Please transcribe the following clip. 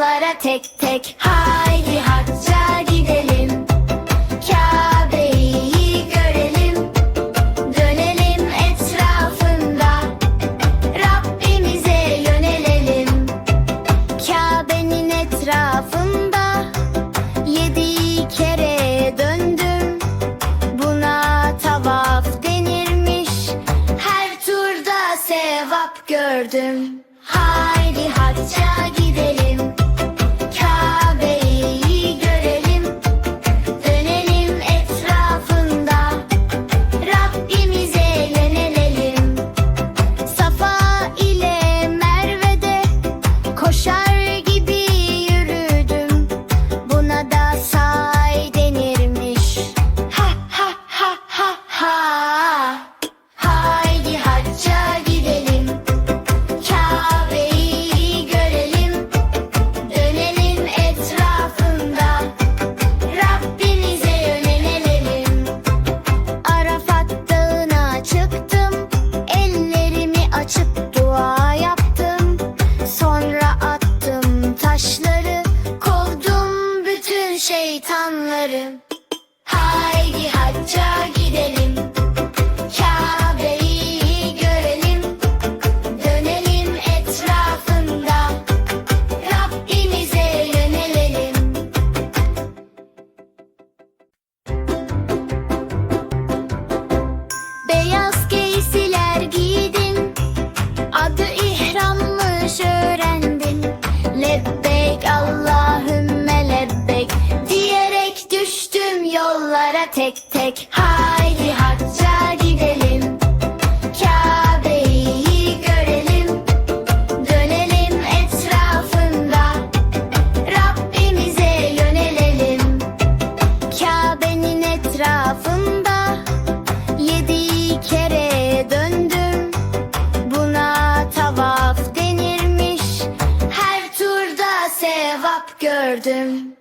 yollara tek tek Haydi hacca gidelim. Kabe'yi görelim Dönelim etrafında. Rabbimize yönelelim. Kabe'nin etrafında Yedi kere döndüm. Buna tavaf denirmiş Her turda sevap gördüm Haydi hacca gidelim yollara tek tek Haydi hacca gidelim. Kabe'yi görelim. Dönelim etrafında. Rabbimize yönelelim. Kabe'nin etrafında Yedi kere döndüm. Buna tavaf denirmiş. Her turda sevap gördüm